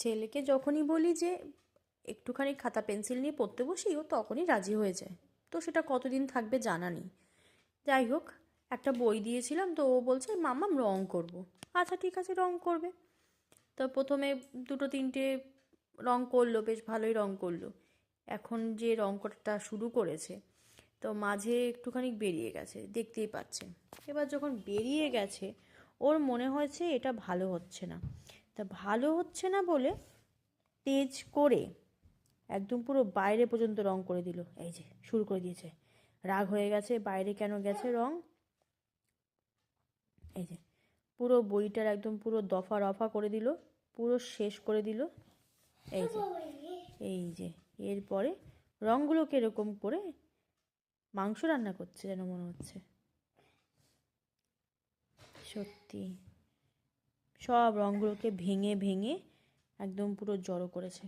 ছেলেকে যখনই বলি যে একটুখানি খাতা পেন্সিল নিয়ে পড়তে বসি, ও তখনই রাজি হয়ে যায়। তো সেটা কতদিন থাকবে জানা নেই। যাই হোক, একটা বই দিয়েছিলাম তো ও বলছে, মামাম রং করব। আচ্ছা ঠিক আছে, রং করবে। তো প্রথমে দুটো তিনটে রং করল, বেশ ভালোই রং করল। এখন যে রং করাটা শুরু করেছে, তো মাঝে একটুখানি বেরিয়ে গেছে, দেখতেই পাচ্ছেন এবার যখন বেরিয়ে গেছে, ওর মনে হয়েছে এটা ভালো হচ্ছে না। তা ভালো হচ্ছে না বলে তেজ করে একদম পুরো বাইরে পর্যন্ত রং করে দিল। এই যে, শুরু করে দিয়েছে। রাগ হয়ে গেছে, বাইরে কেন গেছে রং? এই যে, পুরো বইটার একদম পুরো দফা রফা করে দিল, পুরো শেষ করে দিল। এই যে এই যে, এরপরে রঙগুলোকে এরকম করে মাংস রান্না করছে যেন মনে হচ্ছে। সত্যি। সব রঙগুলোকে ভেঙে ভেঙে একদম পুরো জড়ো করেছে।